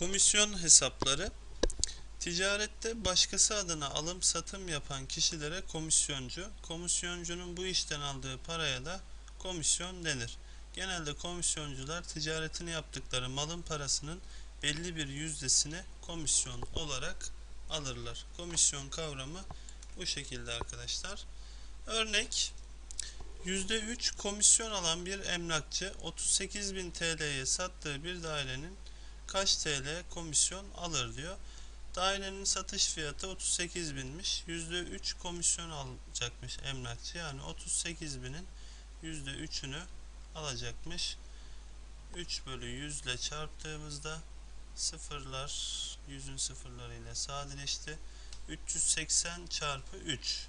Komisyon hesapları Ticarette başkası adına alım satım yapan kişilere komisyoncu, komisyoncunun bu işten aldığı paraya da komisyon denir. Genelde komisyoncular ticaretini yaptıkları malın parasının belli bir yüzdesini komisyon olarak alırlar. Komisyon kavramı bu şekilde arkadaşlar. Örnek %3 komisyon alan bir emlakçı 38.000 TL'ye sattığı bir dairenin kaç TL komisyon alır diyor. Dairenin satış fiyatı 38 binmiş. %3 komisyon alacakmış emlakçı. Yani 38 binin %3'ünü alacakmış. 3 bölü 100 ile çarptığımızda sıfırlar yüzün sıfırlarıyla sadeleşti. 380 çarpı 3.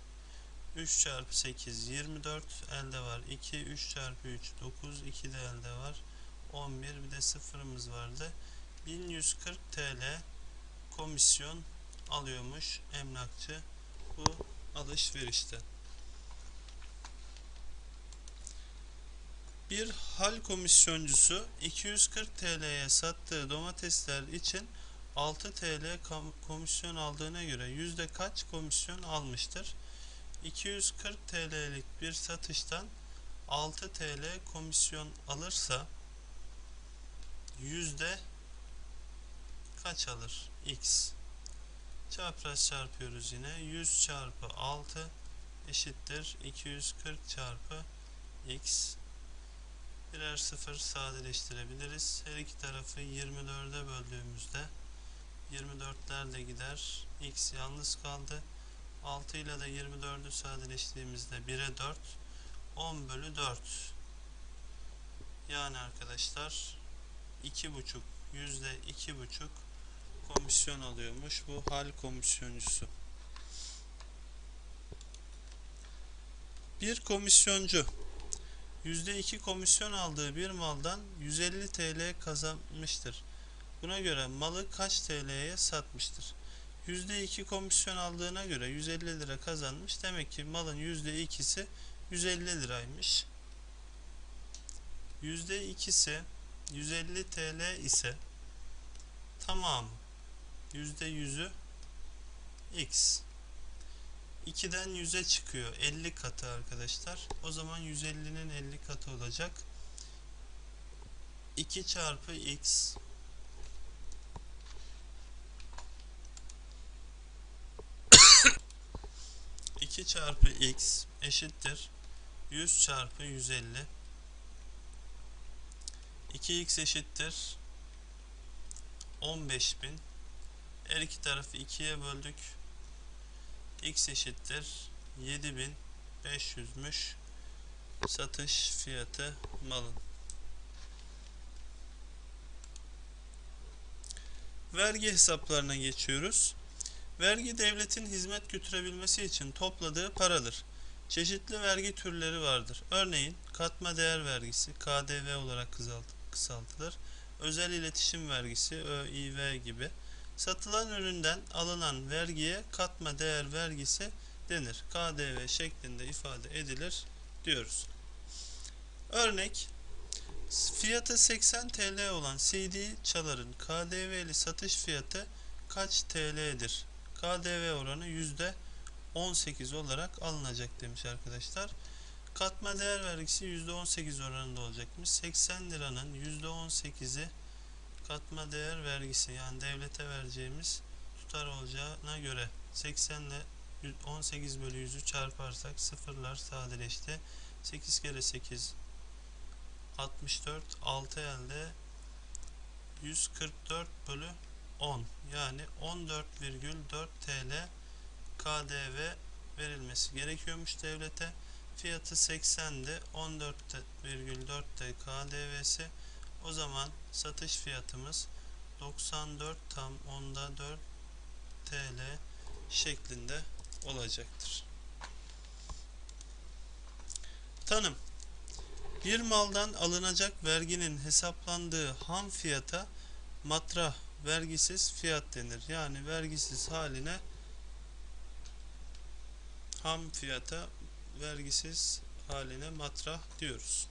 3 çarpı 8 24 elde var. 2 3 çarpı 3 9 2 de elde var. 11 bir de sıfırımız vardı. 1140 TL komisyon alıyormuş emlakçı bu alışverişte. Bir hal komisyoncusu 240 TL'ye sattığı domatesler için 6 TL komisyon aldığına göre yüzde kaç komisyon almıştır? 240 TL'lik bir satıştan 6 TL komisyon alırsa yüzde kaç alır? X. Çapraz çarpıyoruz yine. 100 çarpı 6 eşittir. 240 çarpı X. Birer sıfır sadeleştirebiliriz. Her iki tarafı 24'e böldüğümüzde 24'ler de gider. X yalnız kaldı. 6 ile de 24'ü sadeleştiğimizde 1'e 4. 10 bölü 4. Yani arkadaşlar 2,5 yüzde 2,5 komisyon alıyormuş bu hal komisyoncusu. Bir komisyoncu %2 komisyon aldığı bir maldan 150 TL kazanmıştır. Buna göre malı kaç TL'ye satmıştır? %2 komisyon aldığına göre 150 lira kazanmış. Demek ki malın %2'si 150 liraymış. %2'si 150 TL ise tamamı %100'ü x. 2'den 100'e çıkıyor. 50 katı arkadaşlar. O zaman 150'nin 50 katı olacak. 2 çarpı x. İki çarpı x eşittir. 100 çarpı 150 2x eşittir. 15.000 her iki tarafı 2'ye böldük. X eşittir. 7500'müş satış fiyatı malın. Vergi hesaplarına geçiyoruz. Vergi devletin hizmet götürebilmesi için topladığı paradır. Çeşitli vergi türleri vardır. Örneğin katma değer vergisi KDV olarak kısaltılır. Özel iletişim vergisi ÖİV gibi satılan üründen alınan vergiye katma değer vergisi denir. KDV şeklinde ifade edilir diyoruz. Örnek fiyatı 80 TL olan CD çaların KDV'li satış fiyatı kaç TL'dir? KDV oranı yüzde 18 olarak alınacak demiş arkadaşlar. Katma değer vergisi %18 oranında olacakmış. 80 liranın %18'i katma değer vergisi yani devlete vereceğimiz tutar olacağına göre 80 ile 18 bölü 100'ü çarparsak sıfırlar sadeleşti. 8 kere 8 64 6 elde 144 bölü 10 yani 14,4 TL KDV verilmesi gerekiyormuş devlete. Fiyatı 80'di. 14,4'te KDV'si o zaman satış fiyatımız 94 tam onda 4 TL şeklinde olacaktır. Tanım Bir maldan alınacak verginin hesaplandığı ham fiyata matrah vergisiz fiyat denir. Yani vergisiz haline ham fiyata vergisiz haline matrah diyoruz.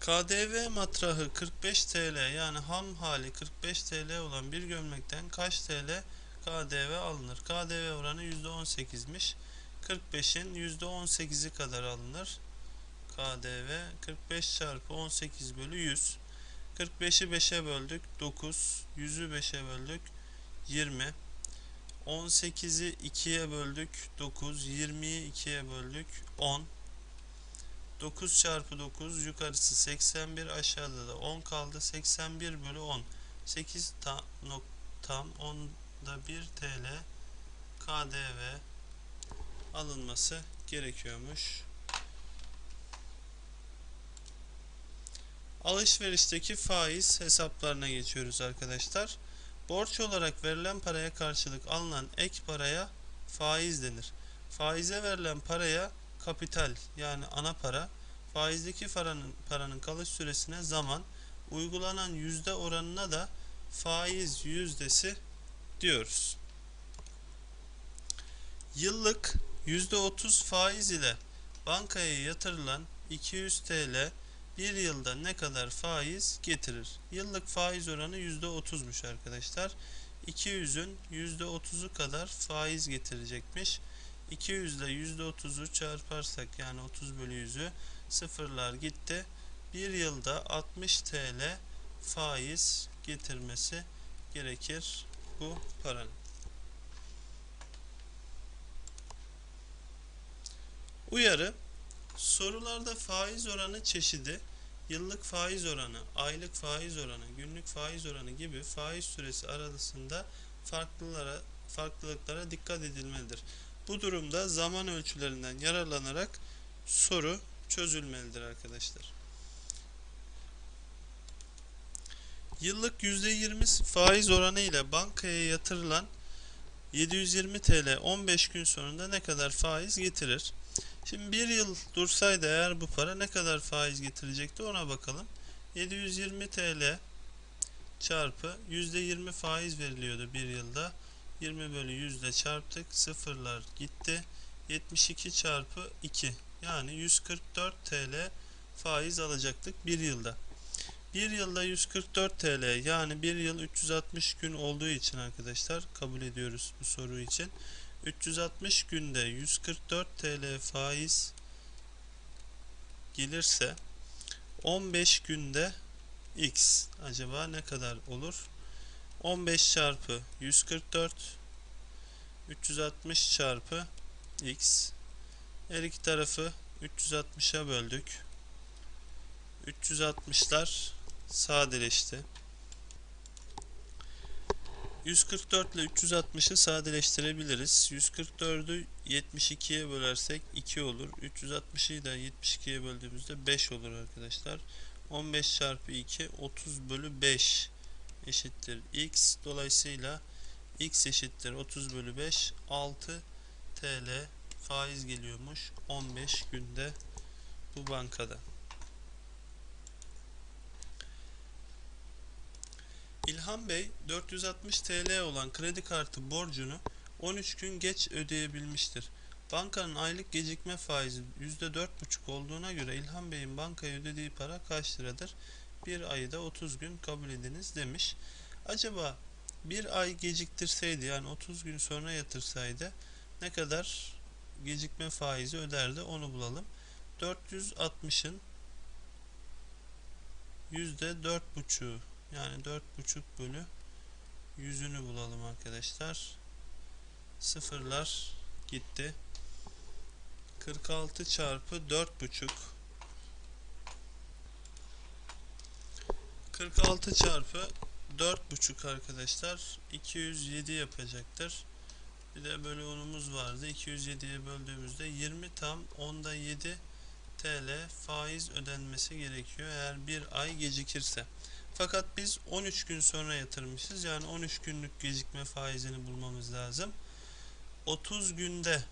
KDV matrahı 45 TL yani ham hali 45 TL olan bir gömlekten kaç TL KDV alınır? KDV oranı %18'miş. 45'in %18'i kadar alınır. KDV 45 çarpı 18 bölü 100. 45'i 5'e böldük 9. 100'ü 5'e böldük 20. 18'i 2'ye böldük 9. 20'yi 2'ye böldük 10. 9 çarpı 9 yukarısı 81 aşağıda da 10 kaldı 81 bölü 10 8 tam, nok, tam 10'da 1 TL KDV alınması gerekiyormuş. Alışverişteki faiz hesaplarına geçiyoruz arkadaşlar. Borç olarak verilen paraya karşılık alınan ek paraya faiz denir. Faize verilen paraya kapital yani ana para, faizdeki paranın, paranın kalış süresine zaman, uygulanan yüzde oranına da faiz yüzdesi diyoruz. Yıllık %30 faiz ile bankaya yatırılan 200 TL bir yılda ne kadar faiz getirir? Yıllık faiz oranı %30'muş arkadaşlar. 200'ün %30'u kadar faiz getirecekmiş. 200 ile %30'u çarparsak yani 30 bölü 100'ü sıfırlar gitti. Bir yılda 60 TL faiz getirmesi gerekir bu paranın. Uyarı Sorularda faiz oranı çeşidi, yıllık faiz oranı, aylık faiz oranı, günlük faiz oranı gibi faiz süresi arasında farklılara, farklılıklara dikkat edilmelidir. Bu durumda zaman ölçülerinden yararlanarak soru çözülmelidir arkadaşlar. Yıllık %20 faiz oranı ile bankaya yatırılan 720 TL 15 gün sonunda ne kadar faiz getirir? Şimdi bir yıl dursaydı eğer bu para ne kadar faiz getirecekti ona bakalım. 720 TL çarpı %20 faiz veriliyordu bir yılda. 20 bölü 100 ile çarptık. Sıfırlar gitti. 72 çarpı 2 yani 144 TL faiz alacaktık bir yılda. Bir yılda 144 TL yani bir yıl 360 gün olduğu için arkadaşlar kabul ediyoruz bu soru için. 360 günde 144 TL faiz gelirse 15 günde x acaba ne kadar olur? 15 çarpı 144 360 çarpı x her iki tarafı 360'a böldük. 360'lar sadeleşti. 144 ile 360'ı sadeleştirebiliriz. 144'ü 72'ye bölersek 2 olur. 360'ı da 72'ye böldüğümüzde 5 olur arkadaşlar. 15 çarpı 2 30 bölü 5 eşittir x. Dolayısıyla x eşittir 30 bölü 5 6 TL faiz geliyormuş 15 günde bu bankada. İlhan Bey 460 TL olan kredi kartı borcunu 13 gün geç ödeyebilmiştir. Bankanın aylık gecikme faizi %4,5 olduğuna göre İlhan Bey'in bankaya ödediği para kaç liradır? Bir ayı da 30 gün kabul ediniz demiş. Acaba bir ay geciktirseydi yani 30 gün sonra yatırsaydı ne kadar gecikme faizi öderdi onu bulalım. 460'ın %4,5'u yani 4,5 bölü yüzünü bulalım arkadaşlar. Sıfırlar gitti. 46 çarpı 4,5 46 çarpı 4,5 arkadaşlar 207 yapacaktır. Bir de bölü 10'umuz vardı. 207'ye böldüğümüzde 20 tam onda 7 TL faiz ödenmesi gerekiyor eğer bir ay gecikirse. Fakat biz 13 gün sonra yatırmışız. Yani 13 günlük gecikme faizini bulmamız lazım. 30 günde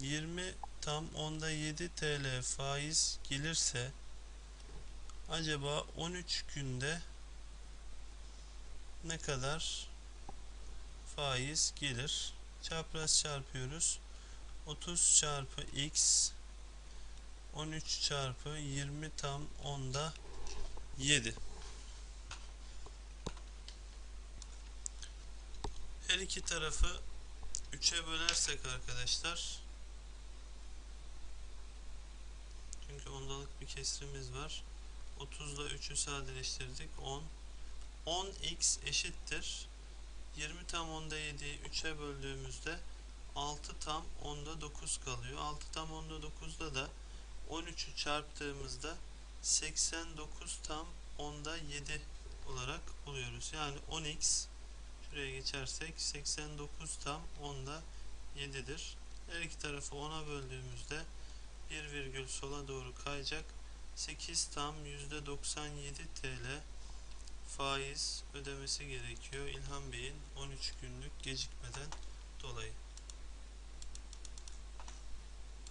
20 tam onda 7 TL faiz gelirse acaba 13 günde ne kadar faiz gelir? Çapraz çarpıyoruz. 30 çarpı x 13 çarpı 20 tam onda 7. Her iki tarafı 3'e bölersek arkadaşlar çünkü ondalık bir kesrimiz var. 30'da 3'ü sadeleştirdik. 10. 10x eşittir. 20 tam onda 7'yi 3'e böldüğümüzde 6 tam onda 9 kalıyor. 6 tam onda 9'da da 13'ü çarptığımızda 89 tam onda 7 olarak buluyoruz. Yani 10x şuraya geçersek 89 tam onda 7'dir. Her iki tarafı 10'a böldüğümüzde bir virgül sola doğru kayacak. 8 tam %97 TL faiz ödemesi gerekiyor İlhan Bey'in 13 günlük gecikmeden dolayı.